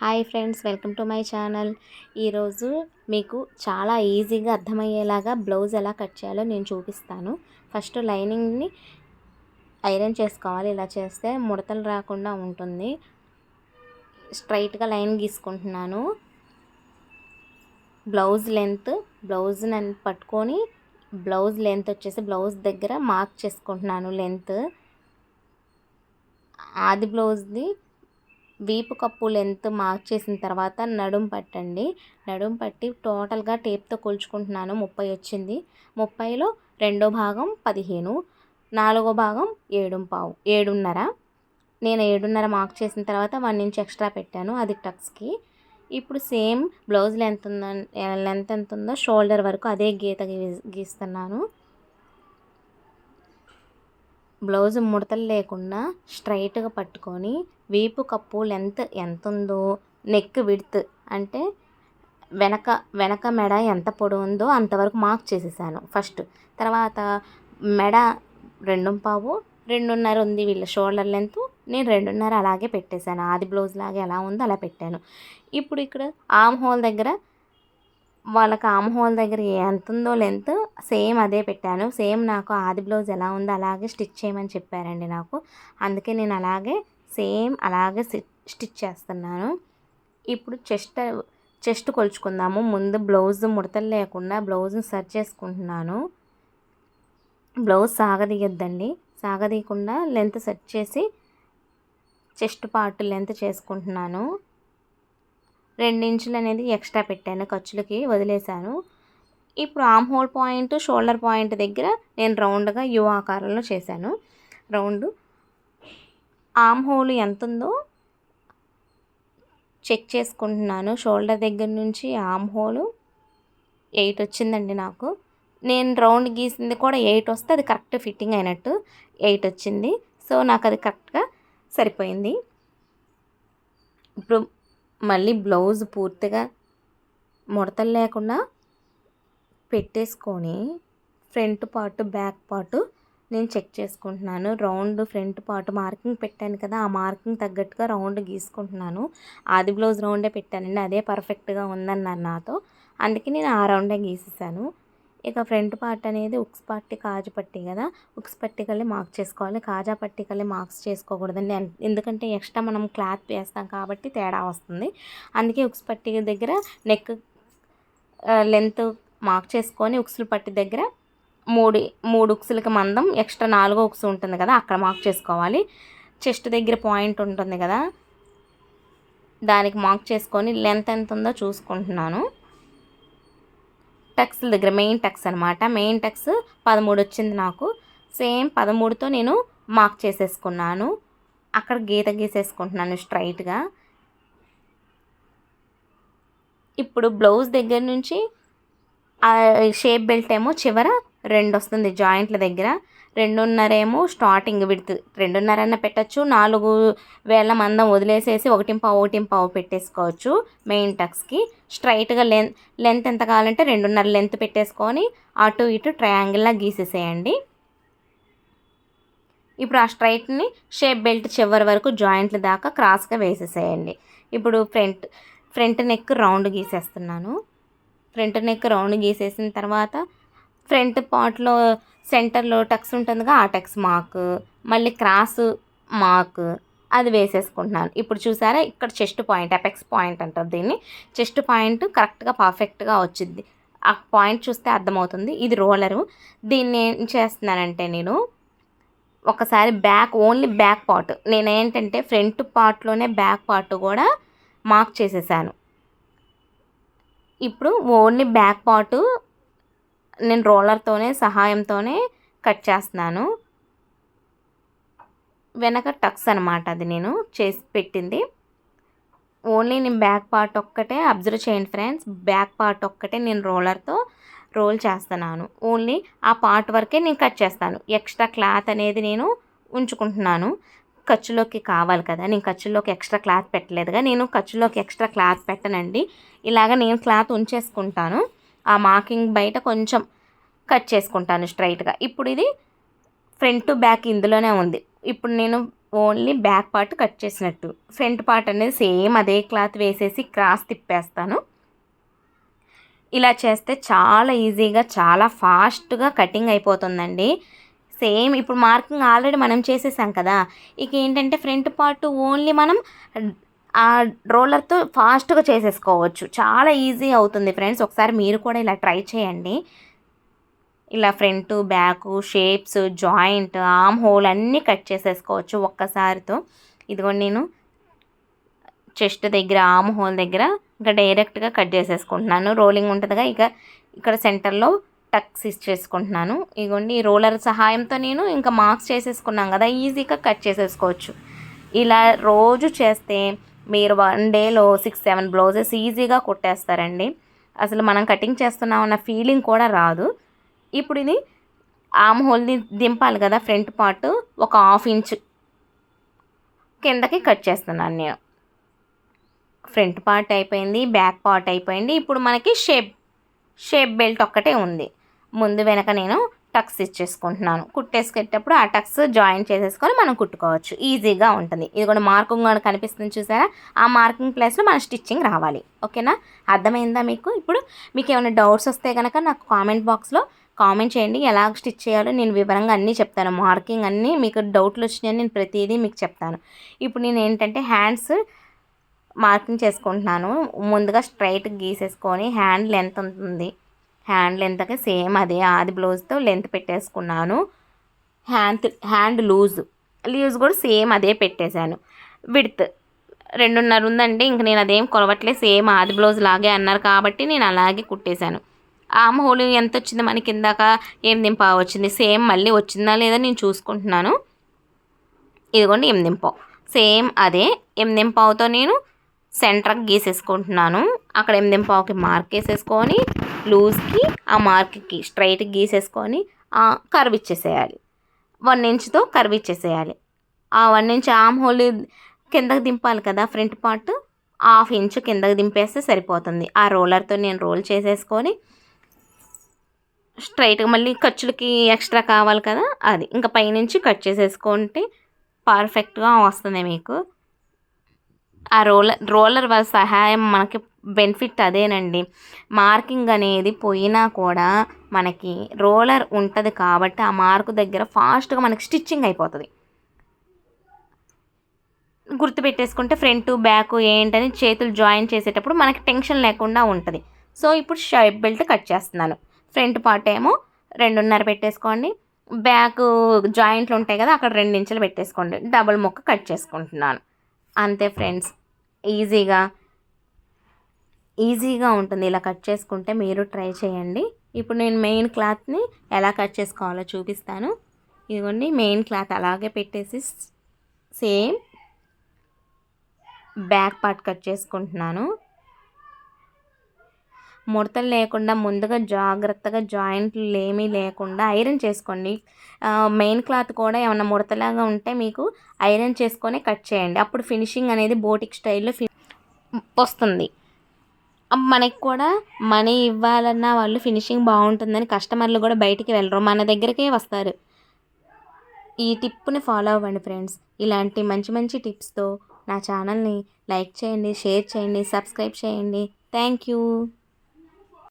Hi friends welcome to my channel. ఈరోజు మీకు చాలా ఈజీగా అర్థమయ్యేలాగా బ్లౌజ్ ఎలా కట్ చేయాలో నేను చూపిస్తాను. ఫస్ట్ లైనింగ్ని ఐరన్ చేసుకోవాలి. ఇలా చేస్తే ముడతలు రాకుండా ఉంటుంది. స్ట్రైట్గా లైన్ గీసుకుంటున్నాను. బ్లౌజ్ లెంత్ బ్లౌజ్ నన్ను పట్టుకొని బ్లౌజ్ లెంత్ వచ్చేసి బ్లౌజ్ దగ్గర మార్క్ చేసుకుంటున్నాను లెంత్. ఆది బ్లౌజ్ది వీపు కప్పు లెంత్ మార్క్ చేసిన తర్వాత నడుం పట్టండి. నడుం పట్టి టోటల్గా టేప్తో కొలుచుకుంటున్నాను. ముప్పై వచ్చింది. ముప్పైలో రెండో భాగం పదిహేను. నాలుగో భాగం ఏడు పావు ఏడున్నర. నేను ఏడున్నర మార్క్ చేసిన తర్వాత వన్ ఇంచ్ ఎక్స్ట్రా పెట్టాను అది టక్స్కి ఇప్పుడు సేమ్ బ్లౌజ్ లెంత్ ఉందో లెంత్ ఎంత ఉందో షోల్డర్ వరకు అదే గీత గీస్తున్నాను. బ్లౌజ్ ముడతలు లేకుండా స్ట్రైట్గా పట్టుకొని వీపు కప్పు లెంత్ ఎంత ఉందో నెక్ విడ్త్ అంటే వెనక వెనక మెడ ఎంత పొడవు ఉందో అంతవరకు మార్క్ చేసేసాను ఫస్ట్. తర్వాత మెడ రెండు పావు రెండున్నర ఉంది వీళ్ళ షోల్డర్ లెంత్. నేను రెండున్నర అలాగే పెట్టేశాను. ఆది బ్లౌజ్ లాగా ఎలా ఉందో అలా పెట్టాను. ఇప్పుడు ఇక్కడ ఆమ్ హోల్ దగ్గర వాళ్ళకి ఆమ్ హోల్ దగ్గర ఎంత ఉందో లెంత్ సేమ్ అదే పెట్టాను. సేమ్ నాకు ఆది బ్లౌజ్ ఎలా ఉందో అలాగే స్టిచ్ చేయమని చెప్పారండి నాకు. అందుకే నేను అలాగే సేమ్ అలాగే స్టిచ్ చేస్తున్నాను. ఇప్పుడు చెస్ట్ చెస్ట్ కొలుచుకుందాము. ముందు బ్లౌజ్ ముడతలు లేకుండా బ్లౌజ్ని సర్చ్ చేసుకుంటున్నాను. బ్లౌజ్ సాగదీయొద్దండి. సాగదీయకుండా లెంత్ సెట్ చేసి చెస్ట్ పార్ట్ లెంత్ చేసుకుంటున్నాను. ఇంచులు అనేది ఎక్స్ట్రా పెట్టాను ఖర్చులకి వదిలేశాను. ఇప్పుడు arm hole point shoulder point దగ్గర నేను రౌండ్గా యూ ఆకారంలో చేశాను. రౌండ్ ఆమ్ హోల్ ఎంత ఉందో చెక్ చేసుకుంటున్నాను. షోల్డర్ దగ్గర నుంచి ఆమ్ హోల్ ఎయిట్ వచ్చిందండి నాకు. నేను రౌండ్ గీసింది కూడా ఎయిట్ వస్తే అది కరెక్ట్ ఫిట్టింగ్ అయినట్టు ఎయిట్ వచ్చింది. సో నాకు అది కరెక్ట్గా సరిపోయింది. ఇప్పుడు మళ్ళీ బ్లౌజ్ పూర్తిగా ముడతలు లేకుండా పెట్టేసుకొని ఫ్రంట్ పార్ట్ బ్యాక్ పార్ట్ నేను చెక్ చేసుకుంటున్నాను. రౌండ్ ఫ్రంట్ పార్ట్ మార్కింగ్ పెట్టాను కదా ఆ మార్కింగ్ తగ్గట్టుగా రౌండ్ గీసుకుంటున్నాను. ఆది బ్లౌజ్ రౌండే పెట్టానండి అదే పర్ఫెక్ట్గా ఉందన్నారు నాతో. అందుకే నేను ఆ రౌండే గీసేసాను. ఇక ఫ్రంట్ పార్ట్ అనేది ఉక్స్ పట్టి కాజు పట్టి కదా ఉక్స్ పట్టికల్ని మార్క్ చేసుకోవాలి. కాజా పట్టికల్ని మార్క్స్ చేసుకోకూడదండి. ఎందుకంటే ఎక్స్ట్రా మనం క్లాత్ వేస్తాం కాబట్టి తేడా వస్తుంది. అందుకే ఉక్స్ పట్టి దగ్గర నెక్ లెంత్ మార్క్ చేసుకొని ఉక్సులు పట్టి దగ్గర మూడు మూడు ఉక్సులకి మందం ఎక్స్ట్రా నాలుగో ఉక్సు ఉంటుంది కదా అక్కడ మార్క్ చేసుకోవాలి. చెస్ట్ దగ్గర పాయింట్ ఉంటుంది కదా దానికి మార్క్ చేసుకొని లెంత్ ఎంత ఉందో చూసుకుంటున్నాను. టక్స్ దగ్గర మెయిన్ టక్స్ అనమాట మెయిన్ టక్స్ పదమూడు వచ్చింది నాకు. సేమ్ పదమూడుతో నేను మార్క్ చేసేసుకున్నాను. అక్కడ గీత గీసేసుకుంటున్నాను స్ట్రైట్గా ఇప్పుడు బ్లౌజ్ దగ్గర నుంచి షేప్ బెల్ట్ ఏమో చివర రెండు వస్తుంది జాయింట్ల దగ్గర. రెండున్నరేమో స్టార్టింగ్ విడుతు. రెండున్నరన్న పెట్టచ్చు నాలుగు వేల మందం వదిలేసేసి ఒకటి పావు ఒకటి పావు పెట్టేసుకోవచ్చు మెయిన్ టక్స్కి. స్ట్రైట్గా లెంత్ లెంత్ ఎంత కావాలంటే రెండున్నర లెంత్ పెట్టేసుకొని అటు ఇటు ట్రయాంగిల్లా గీసేసేయండి. ఇప్పుడు ఆ స్ట్రైట్ని షేప్ బెల్ట్ చివరి వరకు జాయింట్ల దాకా క్రాస్గా వేసేసేయండి. ఇప్పుడు ఫ్రంట్ ఫ్రంట్ నెక్ రౌండ్ గీసేస్తున్నాను. ఫ్రంట్ నెక్ రౌండ్ గీసేసిన తర్వాత ఫ్రంట్ పార్ట్లో సెంటర్లో టక్స్ ఉంటుందిగా ఆ టక్స్ మార్క్. మళ్ళీ క్రాస్ మార్క్. అది వేసేసుకుంటున్నాను. ఇప్పుడు చూసారా ఇక్కడ చెస్ట్ పాయింట్ ఎపెక్స్ పాయింట్ అంటారు దీన్ని. చెస్ట్ పాయింట్ కరెక్ట్గా పర్ఫెక్ట్గా వచ్చింది. ఆ పాయింట్ చూస్తే అర్థమవుతుంది. ఇది రోలరు. దీన్ని ఏం చేస్తున్నానంటే నేను ఒకసారి బ్యాక్ ఓన్లీ బ్యాక్ పార్ట్. నేను ఏంటంటే ఫ్రంట్ పార్ట్లోనే బ్యాక్ పార్ట్ కూడా మార్క్ చేసేసాను. ఇప్పుడు ఓన్లీ బ్యాక్ పార్టు నేను రోలర్తోనే సహాయంతోనే కట్ చేస్తున్నాను. వెనక టక్స్ అనమాట అది నేను చేసి పెట్టింది. ఓన్లీ నేను బ్యాక్ పార్ట్ ఒక్కటే అబ్జర్వ్ చేయండి ఫ్రెండ్స్. బ్యాక్ పార్ట్ ఒక్కటే నేను రోలర్తో రోల్ చేస్తున్నాను. ఓన్లీ ఆ పార్ట్ వరకే నేను కట్ చేస్తాను. ఎక్స్ట్రా క్లాత్ అనేది నేను ఉంచుకుంటున్నాను. ఖర్చులోకి కావాలి కదా. నేను ఖర్చులోకి ఎక్స్ట్రా క్లాత్ పెట్టలేదుగా నేను ఖర్చులోకి ఎక్స్ట్రా క్లాత్ పెట్టనండి. ఇలాగ నేను క్లాత్ ఉంచేసుకుంటాను. ఆ మార్కింగ్ బయట కొంచెం కట్ చేసుకుంటాను స్ట్రైట్గా. ఇప్పుడు ఇది ఫ్రంట్ టు బ్యాక్ ఇందులోనే ఉంది. ఇప్పుడు నేను ఓన్లీ బ్యాక్ పార్ట్ కట్ చేసినట్టు. ఫ్రంట్ పార్ట్ అనేది సేమ్ అదే క్లాత్ వేసేసి క్రాస్ తిప్పేస్తాను. ఇలా చేస్తే చాలా ఈజీగా చాలా ఫాస్ట్గా కటింగ్ అయిపోతుందండి. సేమ్ ఇప్పుడు మార్కింగ్ ఆల్రెడీ మనం చేసేసాం కదా. ఇక ఏంటంటే ఫ్రంట్ పార్ట్ ఓన్లీ మనం ఆ రోలర్తో ఫాస్ట్గా చేసేసుకోవచ్చు. చాలా ఈజీ అవుతుంది ఫ్రెండ్స్. ఒకసారి మీరు కూడా ఇలా ట్రై చేయండి. ఇలా front back shapes joint arm hole అన్నీ కట్ చేసేసుకోవచ్చు ఒక్కసారితో. ఇదిగోండి నేను చెస్ట్ దగ్గర ఆమ్ హోల్ దగ్గర ఇంకా డైరెక్ట్గా కట్ చేసేసుకుంటున్నాను. రోలింగ్ ఉంటుందిగా. ఇక ఇక్కడ సెంటర్లో టక్స్ ఇచ్చేసుకుంటున్నాను ఇదిగోండి ఈ రోలర్ సహాయంతో నేను ఇంకా మార్క్స్ చేసేసుకున్నాం కదా. ఈజీగా కట్ చేసేసుకోవచ్చు. ఇలా రోజు చేస్తే మీరు వన్ డేలో సిక్స్ సెవెన్ బ్లౌజెస్ ఈజీగా కుట్టేస్తారండి. అసలు మనం కటింగ్ చేస్తున్నామన్న ఫీలింగ్ కూడా రాదు. ఇప్పుడు ఇది ఆమ్ హోల్ని దింపాలి కదా ఫ్రంట్ పార్ట్ ఒక హాఫ్ ఇంచ్ కిందకి కట్ చేస్తున్నాను నేను. ఫ్రంట్ పార్ట్ అయిపోయింది బ్యాక్ పార్ట్ అయిపోయింది. ఇప్పుడు మనకి షేప్ షేప్ బెల్ట్ ఒక్కటే ఉంది. ముందు వెనక నేను టక్స్ ఇచ్చేసుకుంటున్నాను. కుట్టేసుకునేటప్పుడు ఆ టక్స్ జాయిన్ చేసేసుకొని మనం కుట్టుకోవచ్చు. ఈజీగా ఉంటుంది. ఇది కూడా మార్కింగ్ కూడా కనిపిస్తుంది చూసారా? ఆ మార్కింగ్ ప్లేస్లో మన స్టిచ్చింగ్ రావాలి. ఓకేనా? అర్థమైందా మీకు? ఇప్పుడు మీకు ఏమైనా డౌట్స్ వస్తే కనుక నాకు కామెంట్ బాక్స్లో కామెంట్ చేయండి. ఎలా స్టిచ్ చేయాలో నేను వివరంగా అన్నీ చెప్తాను. మార్కింగ్ అన్నీ మీకు డౌట్లు వచ్చినాయని నేను ప్రతిదీ మీకు చెప్తాను. ఇప్పుడు నేను ఏంటంటే హ్యాండ్స్ మార్కింగ్ చేసుకుంటున్నాను. ముందుగా స్ట్రైట్ గీసేసుకొని హ్యాండ్ లెంత్ ఉంటుంది. హ్యాండ్ లెంత్కి సేమ్ అదే. ఆది బ్లౌజ్తో లెంత్ పెట్టేసుకున్నాను. Hand hand loose. లూజ్ కూడా సేమ్ అదే పెట్టేశాను. విడ్త్ రెండున్నర ఉందండి. ఇంక నేను అదేం కొలవట్లేదు. సేమ్ ఆది బ్లౌజ్ లాగే అన్నారు కాబట్టి నేను అలాగే కుట్టేశాను. ఆమ్ హోలీ ఎంత వచ్చింది మనకి ఇందాక? ఏం దింపావు వచ్చింది. సేమ్ మళ్ళీ వచ్చిందా లేదా నేను చూసుకుంటున్నాను. ఇదిగోండి ఎం దింపావు సేమ్ అదే ఎం దింపావుతో నేను సెంటర్కి గీసేసుకుంటున్నాను. అక్కడ ఎం దింపావుకి మార్క్ వేసేసుకొని లూజ్కి ఆ మార్క్కి స్ట్రైట్ గీసేసుకొని కర్వ్ ఇచ్చేసేయాలి. వన్ ఇంచ్తో కర్వ్ ఇచ్చేసేయాలి. ఆ వన్ ఇంచ్ ఆమ్ హోల్ కిందకి దింపాలి కదా ఫ్రంట్ పార్ట్ హాఫ్ ఇంచ్ కిందకి దింపేస్తే సరిపోతుంది. ఆ రోలర్తో నేను రోల్ చేసేసుకొని స్ట్రైట్గా మళ్ళీ ఖర్చులకి ఎక్స్ట్రా కావాలి కదా అది. ఇంకా పైనుంచి కట్ చేసేసుకుంటే పర్ఫెక్ట్గా వస్తుంది మీకు. ఆ రోలర్ రోలర్ వల్ల సహాయం మనకి బెనిఫిట్ అదేనండి. మార్కింగ్ అనేది పోయినా కూడా మనకి రోలర్ ఉంటుంది కాబట్టి ఆ మార్కు దగ్గర ఫాస్ట్గా మనకి స్టిచ్చింగ్ అయిపోతుంది. గుర్తుపెట్టేసుకుంటే ఫ్రంట్ బ్యాక్ ఏంటని చేతులు జాయిన్ చేసేటప్పుడు మనకి టెన్షన్ లేకుండా ఉంటుంది. సో ఇప్పుడు షైప్ బెల్ట్ కట్ చేస్తున్నాను. ఫ్రంట్ పార్ట్ ఏమో రెండున్నర పెట్టేసుకోండి. బ్యాక్ జాయింట్లు ఉంటాయి కదా అక్కడ రెండు ఇంచులు పెట్టేసుకోండి. డబుల్ ముక్క కట్ చేసుకుంటున్నాను. అంతే ఫ్రెండ్స్. ఈజీగా ఈజీగా ఉంటుంది ఇలా కట్ చేసుకుంటే మీరు ట్రై చేయండి. ఇప్పుడు నేను మెయిన్ క్లాత్ని ఎలా కట్ చేసుకోవాలో చూపిస్తాను. ఇదిగోండి మెయిన్ క్లాత్ అలాగే పెట్టేసి సేమ్ బ్యాక్ పార్ట్ కట్ చేసుకుంటున్నాను. ముడతలు లేకుండా ముందుగా జాగ్రత్తగా జాయింట్లు ఏమీ లేకుండా ఐరన్ చేసుకోండి. మెయిన్ క్లాత్ కూడా ఏమైనా ముడతలాగా ఉంటే మీకు ఐరన్ చేసుకొని కట్ చేయండి. అప్పుడు ఫినిషింగ్ అనేది బోటిక్ స్టైల్లో ఫి వస్తుంది. మనకి కూడా మనీ ఇవ్వాలన్నా వాళ్ళు ఫినిషింగ్ బాగుంటుందని కస్టమర్లు కూడా బయటికి వెళ్ళరు. మన దగ్గరికే వస్తారు. ఈ టిప్ని ఫాలో అవ్వండి ఫ్రెండ్స్. ఇలాంటి మంచి మంచి టిప్స్తో నా ఛానల్ని లైక్ చేయండి షేర్ చేయండి సబ్స్క్రైబ్ చేయండి. Thank you.